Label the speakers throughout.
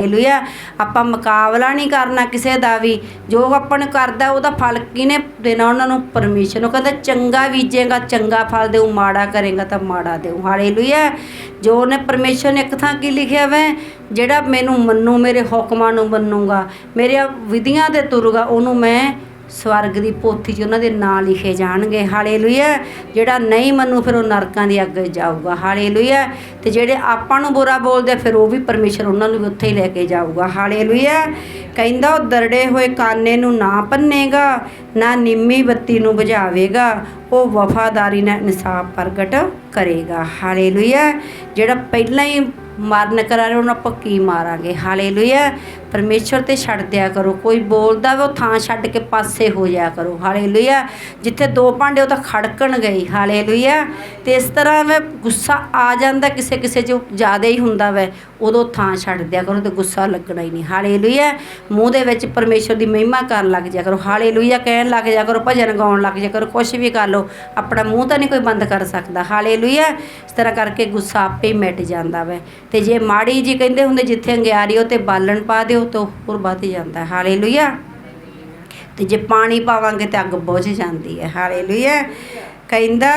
Speaker 1: Hallelujah ਆਪਾਂ ਮੁਕਾਬਲਾ ਨਹੀਂ ਕਰਨਾ ਕਿਸੇ ਦਾ ਵੀ। ਜੋ ਆਪਾਂ ਨੇ ਕਰਦਾ, ਉਹਦਾ ਫਲ ਕਿਹਨੇ ਦੇਣਾ? ਉਹਨਾਂ ਨੂੰ ਪਰਮੇਸ਼ਰ ਨੂੰ ਕਹਿੰਦਾ, ਚੰਗਾ ਬੀਜੇਗਾ, ਚੰਗਾ ਫਲ ਦੇਉ ਮਾੜਾ ਕਰੇਗਾ ਤਾਂ ਮਾੜਾ ਦੇਉ ਹਾਲੇਲੂਇਆ ਜੋ ਨੇ ਪਰਮੇਸ਼ਰ ਨੇ ਇੱਕ ਥਾਂ ਕੀ ਲਿਖਿਆ ਵੈ? ਜਿਹੜਾ ਮੈਨੂੰ ਮੰਨੂ, ਮੇਰੇ ਹੁਕਮਾਂ ਨੂੰ ਮੰਨੂਗਾ ਮੇਰੇ ਵਿਧੀਆਂ ਦੇ ਤੁਰੂਗਾ, ਉਹਨੂੰ ਮੈਂ ਸਵਰਗ ਦੀ ਪੋਥੀ 'ਚ ਉਹਨਾਂ ਦੇ ਨਾਂ ਲਿਖੇ ਜਾਣਗੇ, ਹਾਲੇਲੂਇਆ। ਜਿਹੜਾ ਨਹੀਂ ਮੰਨੂ, ਫਿਰ ਉਹ ਨਰਕਾਂ ਦੀ ਅੱਗ 'ਚ ਜਾਊਗਾ। ਹਾਲੇਲੂਇਆ। ਤੇ ਜਿਹੜੇ ਆਪਾਂ ਨੂੰ ਬੁਰਾ ਬੋਲਦੇ, ਫਿਰ ਉਹ ਵੀ ਪਰਮੇਸ਼ਰ ਉਹਨਾਂ ਨੂੰ ਉੱਥੇ ਹੀ ਲੈ ਕੇ ਜਾਊਗਾ। ਹਾਲੇਲੂਇਆ। ਕਹਿੰਦਾ, ਉਹ ਦਰੜੇ ਹੋਏ ਕਾਨੇ ਨੂੰ ਨਾ ਪੰਨੇਗਾ ਨਾ ਨਿੰਮੀ ਬੱਤੀ ਨੂੰ ਬੁਝਾਵੇਗਾ, ਉਹ ਵਫਾਦਾਰੀ ਨਾਲ ਇਨਸਾਫ ਪ੍ਰਗਟ ਕਰੇਗਾ। ਹਾਲੇਲੂਇਆ। ਜਿਹੜਾ ਪਹਿਲਾਂ ਹੀ ਮਰਨ ਕਰਾ ਉਹਨਾਂ ਆਪਾਂ ਕੀ ਮਾਰਾਂਗੇ? ਹਾਲੇਲੂਇਆ। ਪਰਮੇਸ਼ਰ ਤੇ ਛੱਡ ਦਿਆ ਕਰੋ। ਕੋਈ ਬੋਲਦਾ ਵਾ, ਉਹ ਥਾਂ ਛੱਡ ਕੇ ਪਾਸੇ ਹੋ ਜਾਇਆ ਕਰੋ। ਹਾਲੇਲੂਇਆ। ਜਿੱਥੇ ਦੋ ਭਾਂਡੇ, ਉਹ ਤਾਂ ਖੜਕਣ ਗਈ ਹਾਲੇਲੂਇਆ। ਤੇ ਇਸ ਤਰ੍ਹਾਂ ਵੇ ਗੁੱਸਾ ਆ ਜਾਂਦਾ ਕਿਸੇ ਕਿਸੇ ਜੋ ਜ਼ਿਆਦਾ ਹੀ ਹੁੰਦਾ ਵੈ। ਉਦੋਂ ਥਾਂ ਛੱਡ ਦਿਆ ਕਰੋ ਤੇ ਗੁੱਸਾ ਲੱਗਣਾ ਹੀ ਨਹੀਂ। ਹਾਲੇਲੂਇਆ। ਮੂੰਹ ਦੇ ਵਿੱਚ ਪਰਮੇਸ਼ਰ ਦੀ ਮਹਿਮਾ ਕਰਨ ਲੱਗ ਜਾ ਕਰੋ। ਹਾਲੇਲੂਇਆ। ਕਹਿਣ ਲੱਗ ਜਾ ਕਰੋ, ਭਜਨ ਗਾਉਣ ਲੱਗ ਜਾ ਕਰੋ ਕੁਝ ਵੀ ਕਰ ਲਓ। ਆਪਣਾ ਮੂੰਹ ਤਾਂ ਨਹੀਂ ਕੋਈ ਬੰਦ ਕਰ ਸਕਦਾ। ਹਾਲੇਲੂਇਆ। ਇਸ ਤਰ੍ਹਾਂ ਕਰਕੇ ਗੁੱਸਾ ਆਪੇ ਹੀ ਮਿਟ ਜਾਂਦਾ ਵੈ। ਤੇ ਜੇ ਮਾੜੀ ਜੀ ਕਹਿੰਦੇ ਹੁੰਦੇ ਜਿੱਥੇ ਅੰਗਿਆਰੀ ਉਹ ਤੇ ਬਾਲਣ ਪਾ ਦਿਓ ਤਾਂ ਹੋਰ ਵੱਧ ਜਾਂਦਾ। ਹਾਲੇਲੂਇਆ। ਤੇ ਜੇ ਪਾਣੀ ਪਾਵਾਂਗੇ ਤਾਂ ਅੱਗ ਬੁਝ ਜਾਂਦੀ ਹੈ। ਹਾਲੇਲੂਇਆ। ਕਹਿੰਦਾ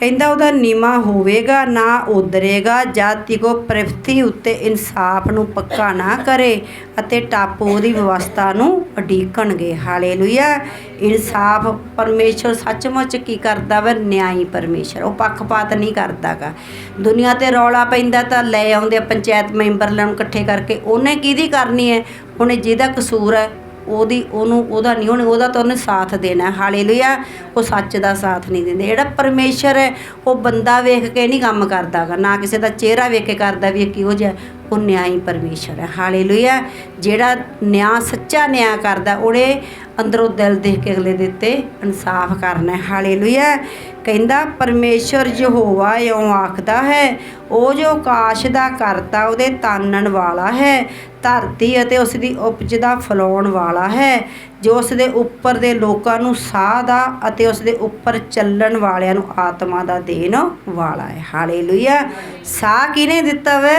Speaker 1: ਕਹਿੰਦਾ ਉਹਦਾ ਨੀਮਾ ਹੋਵੇਗਾ, ਨਾ ਉਦਰੇਗਾ ਜਾਤੀ ਕੋ ਪ੍ਰਵਿਰਤੀ ਉੱਤੇ ਇਨਸਾਫ ਨੂੰ ਪੱਕਾ ਨਾ ਕਰੇ ਅਤੇ ਟਾਪੂ ਉਹਦੀ ਵਿਵਸਥਾ ਨੂੰ ਅਡੀਕਣਗੇ ਹਾਲੇਲੂਇਆ। ਇਨਸਾਫ ਪਰਮੇਸ਼ਰ ਸੱਚਮੁੱਚ ਕੀ ਕਰਦਾ ਵਾ? ਨਿਆਈ ਪਰਮੇਸ਼ਰ। ਉਹ ਪੱਖਪਾਤ ਨਹੀਂ ਕਰਦਾਗਾ। ਦੁਨੀਆ ਤੇ ਰੌਲਾ ਪੈਂਦਾ ਤਾਂ ਲੈ ਆਉਂਦੇ ਆ ਪੰਚਾਇਤ ਮੈਂਬਰ ਲੈਣ ਇਕੱਠੇ ਕਰਕੇ। ਉਹਨੇ ਕਿਹਦੀ ਕਰਨੀ ਹੈ? ਉਹਨੇ ਜਿਹਦਾ ਕਸੂਰ ਹੈ ਉਹਦੀ, ਉਹਨੂੰ, ਉਹਦਾ ਨਹੀਂ, ਉਹਨੇ, ਉਹਦਾ ਤਾਂ ਉਹਨੇ ਸਾਥ ਦੇਣਾ, ਹਾਲੇਲੂਇਆ, ਉਹ ਸੱਚ ਦਾ ਸਾਥ ਨਹੀਂ ਦਿੰਦੇ। ਜਿਹੜਾ ਪਰਮੇਸ਼ਰ ਹੈ, ਉਹ ਬੰਦਾ ਵੇਖ ਕੇ ਨਹੀਂ ਕੰਮ ਕਰਦਾਗਾ, ਨਾ ਕਿਸੇ ਦਾ ਚਿਹਰਾ ਵੇਖ ਕੇ ਕਰਦਾ ਵੀ ਇਹ ਕਿਹੋ ਜਿਹਾ ਉਹ ਨਿਆਈ ਪਰਮੇਸ਼ਰ ਹੈ। ਹਾਲੇਲੂਇਆ, ਜਿਹੜਾ ਨਿਆਂ, ਸੱਚਾ ਨਿਆਂ ਕਰਦਾ, ਉਹਨੇ ਅੰਦਰੋਂ ਦਿਲ ਦੇਖ ਕੇ ਅਗਲੇ ਦੇ ਉੱਤੇ ਇਨਸਾਫ ਕਰਨਾ ਹੈ। ਹਾਲੇਲੂਇਆ, ਕਹਿੰਦਾ ਪਰਮੇਸ਼ਰ ਯਹੋਵਾ ਇਉਂ ਆਖਦਾ ਹੈ, ਉਹ ਜੋ ਆਕਾਸ਼ ਦਾ ਕਰਤਾ, ਉਹਦੇ ਤਾਨਣ ਵਾਲਾ ਹੈ, ਧਰਤੀ ਅਤੇ ਉਸ ਦੀ ਉਪਜ ਦਾ ਫਲਾਉਣ ਵਾਲਾ ਹੈ, ਜੋ ਉਸ ਦੇ ਉੱਪਰ ਦੇ ਲੋਕਾਂ ਨੂੰ ਸਾਹ ਦਾ ਅਤੇ ਉਸ ਦੇ ਉੱਪਰ ਚੱਲਣ ਵਾਲਿਆਂ ਨੂੰ ਆਤਮਾ ਦਾ ਦੇਣ ਵਾਲਾ ਹੈ। ਹਾਲੇਲੂਇਆ, ਸਾਹ ਕਿਹਨੇ ਦਿੱਤਾ ਵੇ?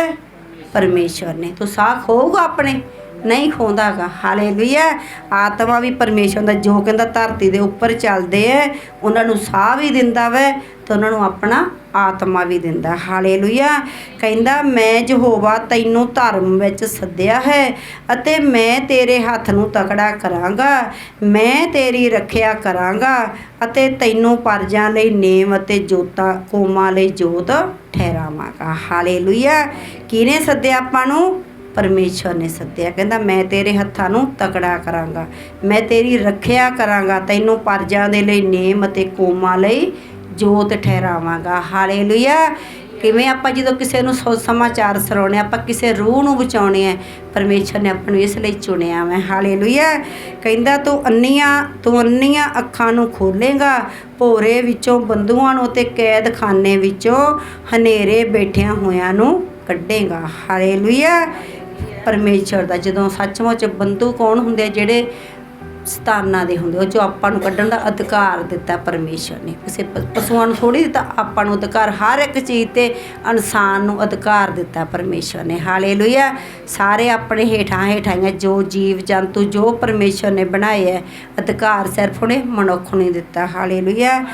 Speaker 1: ਪਰਮੇਸ਼ਵਰ ਨੇ। ਤੂੰ ਸਾਹ ਖੋਊਗਾ ਆਪਣੇ? ਨਹੀਂ ਖੋਂਦਾਗਾ ਹਾਲੇਲੂਇਆ। ਆਤਮਾ ਵੀ ਪਰਮੇਸ਼ਵਰ ਦਾ ਜੋ ਕਹਿੰਦਾ ਧਰਤੀ ਦੇ ਉੱਪਰ ਚੱਲਦੇ ਐ, ਉਹਨਾਂ ਨੂੰ ਸਾਹ ਵੀ ਦਿੰਦਾ ਵੈ। ਤੇ ਉਹਨਾਂ ਨੂੰ ਆਪਣਾ ਆਤਮਾ ਵੀ ਦਿੰਦਾ। ਹਾਲੇਲੂਇਆ। ਕਹਿੰਦਾ, ਮੈਂ ਯਹੋਵਾ ਤੈਨੂੰ ਧਰਮ ਵਿੱਚ ਸੱਦਿਆ ਹੈ ਅਤੇ ਮੈਂ ਤੇਰੇ ਹੱਥ ਨੂੰ ਤਕੜਾ ਕਰਾਂਗਾ। ਮੈਂ ਤੇਰੀ ਰੱਖਿਆ ਕਰਾਂਗਾ ਅਤੇ ਤੈਨੂੰ ਪਰਜਾਂ ਲਈ ਨੇਮ ਅਤੇ ਜੋਤਾਂ, ਕੌਮਾਂ ਲਈ ਜੋਤ ਠਹਿਰਾਵਾਂਗਾ। ਹਾਲੇਲੂਇਆ। ਕਿਹਨੇ ਸੱਦਿਆ ਆਪਾਂ ਨੂੰ? ਪਰਮੇਸ਼ਵਰ ਨੇ ਸੱਦਿਆ। ਕਹਿੰਦਾ, ਮੈਂ ਤੇਰੇ ਹੱਥਾਂ ਨੂੰ ਤਕੜਾ ਕਰਾਂਗਾ। ਮੈਂ ਤੇਰੀ ਰੱਖਿਆ ਕਰਾਂਗਾ। ਤੈਨੂੰ ਪਰਜਾਂ ਦੇ ਲਈ ਨੇਮ ਅਤੇ ਕੌਮਾਂ ਲਈ ਜੋਤ ਠਹਿਰਾਵਾਂਗਾ। ਹਾਲੇਲੂਇਆ। ਕਿਵੇਂ ਆਪਾਂ ਜਦੋਂ ਕਿਸੇ ਨੂੰ ਸੋ ਸਮਾਚਾਰ ਸੁਣਾਉਣੇ ਆਪਾਂ ਕਿਸੇ ਰੂਹ ਨੂੰ ਬਚਾਉਣੇ ਆ ਪਰਮੇਸ਼ਰ ਨੇ ਆਪਾਂ ਨੂੰ ਇਸ ਲਈ ਚੁਣਿਆ ਮੈਂ ਹਾਲੇਲੂਇਆ। ਕਹਿੰਦਾ, ਤੂੰ ਅੰਨੀਆਂ ਤੂੰ ਅੰਨੀਆਂ ਅੱਖਾਂ ਨੂੰ ਖੋਲੇਗਾ ਭੋਰੇ ਵਿੱਚੋਂ, ਬੰਦੂਆਂ ਨੂੰ ਤੇ ਕੈਦਖਾਨੇ ਵਿੱਚੋਂ, ਹਨੇਰੇ ਬੈਠਿਆਂ ਹੋਇਆਂ ਨੂੰ ਕੱਢੇਗਾ। ਹਾਲੇਲੂਇਆ। ਪਰਮੇਸ਼ਰ ਦਾ ਜਦੋਂ ਸੱਚਮੁੱਚ ਬੰਦੂ ਕੌਣ ਹੁੰਦੇ ਜਿਹੜੇ ਸਤਾਨਾਂ ਦੇ ਹੁੰਦੇ, ਉਹ ਜੋ ਆਪਾਂ ਨੂੰ ਕੱਢਣ ਦਾ ਅਧਿਕਾਰ ਦਿੱਤਾ ਪਰਮੇਸ਼ਰ ਨੇ। ਕਿਸੇ ਪ- ਪਸ਼ੂਆਂ ਨੂੰ ਥੋੜੀ ਦਿੱਤਾ, ਆਪਾਂ ਨੂੰ ਅਧਿਕਾਰ, ਹਰ ਇੱਕ ਚੀਜ਼ ਤੇ ਇਨਸਾਨ ਨੂੰ ਅਧਿਕਾਰ ਦਿੱਤਾ ਪਰਮੇਸ਼ਰ ਨੇ। ਹਾਲੇਲੂਇਆ, ਸਾਰੇ ਆਪਣੇ ਹੇਠਾਂ ਹੇਠਾਈਆਂ ਜੋ ਜੀਵ, ਜੰਤੂ, ਜੋ ਪਰਮੇਸ਼ਰ ਨੇ ਬਣਾਏ ਹੈ ਅਧਿਕਾਰ ਸਿਰਫ ਉਹਨੇ ਮਨੁੱਖ ਨੂੰ ਹੀ ਦਿੱਤਾ। ਹਾਲੇਲੂਇਆ।